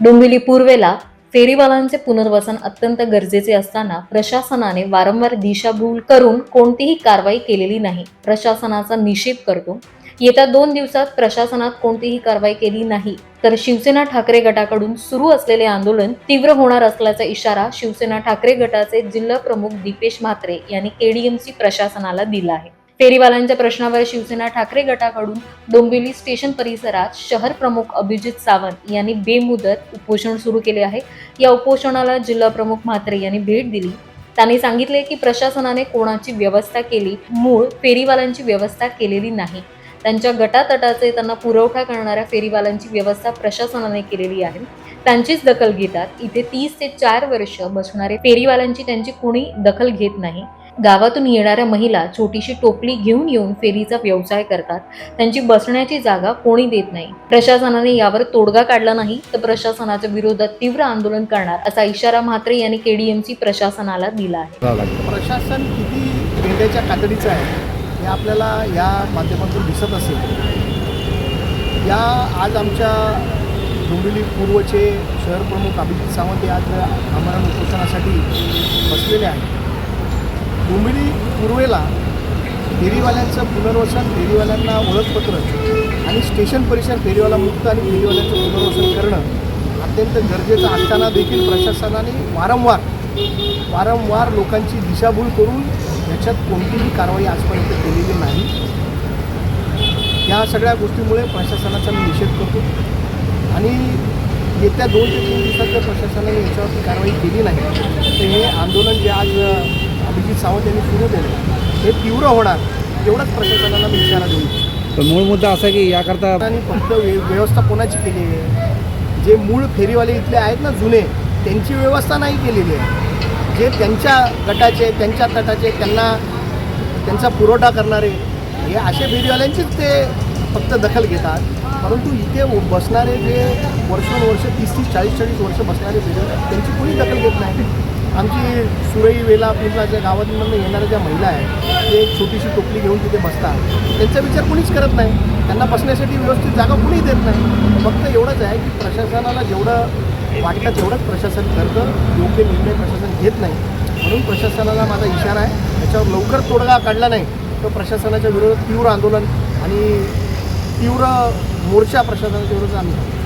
डोंबिवली पूर्वेला फेरीवालांचे पुनर्वसन अत्यंत गरजेचे असताना प्रशासनाने वारंवार दिशाभूल करून कोणतीही कारवाई केलेली नाही. प्रशासनाचा निषेध करतो. येत्या दोन दिवसात प्रशासनात कोणतीही कारवाई केली नाही. तर शिवसेना ठाकरे गटाकडून सुरू असलेले आंदोलन तीव्र होणार असल्याचा इशारा शिवसेना ठाकरे गटाचे जिल्हा प्रमुख दीपेश म्हात्रे यांनी केडीएमसी प्रशासनाला दिला आहे. फेरीवाल्यांच्या प्रश्नावर शिवसेना ठाकरे गटाकडून डोंबिवली स्टेशन परिसरात शहर प्रमुख अभिजित सावंत यांनी बेमुदत उपोषण सुरू केले आहे. या उपोषणाला जिल्हा प्रमुख म्हात्रे यांनी भेट दिली. त्यांनी सांगितले की प्रशासनाने कोणाची व्यवस्था केली? मूळ फेरीवाल्यांची व्यवस्था केलेली नाही. त्यांच्या गटातटाचे त्यांना पुरवठा करणाऱ्या फेरीवाल्यांची व्यवस्था प्रशासनाने केलेली आहे. त्यांचीच दखल घेतात. इथे तीस ते चार वर्ष बसणारे फेरीवाल्यांची त्यांची कोणी दखल घेत नाही. गावातून येणाऱ्या महिला छोटीशी टोपली घेऊन येऊन फेरीचा व्यवसाय करतात. त्यांची बसण्याची जागा कोणी देत नाही. प्रशासनाने यावर तोडगा काढला नाही तर प्रशासनाच्या विरोधात तीव्र आंदोलन करणार असा इशारा म्हात्रे यांनी केडीएमसी प्रशासनाला दिला आहे. प्रशासन किती मेंढ्याच्या कातडीचं आहे हे आपल्याला या माध्यमातून दिसत असेल. या आज आमच्या डोंबिवली पूर्वचे शहर प्रमुख अभिजित सावंत आज आमरण उपोषणासाठी बसलेले आहेत. पूर्वेला फेरीवाल्यांचं पुनर्वसन फेरीवाल्यांना ओळखपत्र आणि स्टेशन परिसर फेरीवाला मुक्त आणि फेरीवाल्यांचं पुनर्वसन करणं अत्यंत गरजेचं. असताना देखील प्रशासनाने वारंवार वारंवार लोकांची दिशाभूल करून याच्यात कोणतीही कारवाई आजपर्यंत केलेली नाही. या सगळ्या गोष्टीमुळे प्रशासनाचा मी निषेध करतो. आणि येत्या दोन ते तीन दिवसात जर प्रशासनाने याच्यावरती कारवाई केली नाही तर हे आंदोलन जे आज अ, अभिजित सावंत यांनी सुरू केलं. हे तीव्र होणार एवढंच प्रशासनाला मी इशारा देऊ पण मूळ मुद्दा असा की याकरता आणि फक्त व्य व्यवस्था कोणाची केली आहे? जे मूळ फेरीवाले इथले आहेत ना जुने त्यांची व्यवस्था नाही केलेली आहे. जे त्यांच्या गटाचे त्यांच्या तटाचे त्यांना त्यांचा पुरवठा करणारे हे असे फेरीवाल्यांचीच ते फक्त दखल घेतात. परंतु इथे उ- बसणारे जे वर्षानुवर्ष तीस तीस चाळीस चाळीस वर्ष बसणारे फेरीवाले आहेत, त्यांची कोणी दखल घेत नाही? आमची सुरई वेला पिंपळाच्या गावांमधून येणाऱ्या ज्या महिला आहेत ते एक छोटीशी टोपली घेऊन तिथे बसतात. त्यांचा विचार कुणीच करत नाही. त्यांना बसण्यासाठी व्यवस्थित जागा कुणी देत नाही. फक्त एवढंच आहे की प्रशासनाला जेवढं वाटतं तेवढंच प्रशासन करतं. योग्य निर्णय प्रशासन घेत नाही. म्हणून प्रशासनाला माझा इशारा आहे त्याच्यावर लवकर तोडगा काढला नाही तर प्रशासनाच्या विरोधात तीव्र आंदोलन आणि तीव्र मोर्चा प्रशासनाच्या विरोधात आम्ही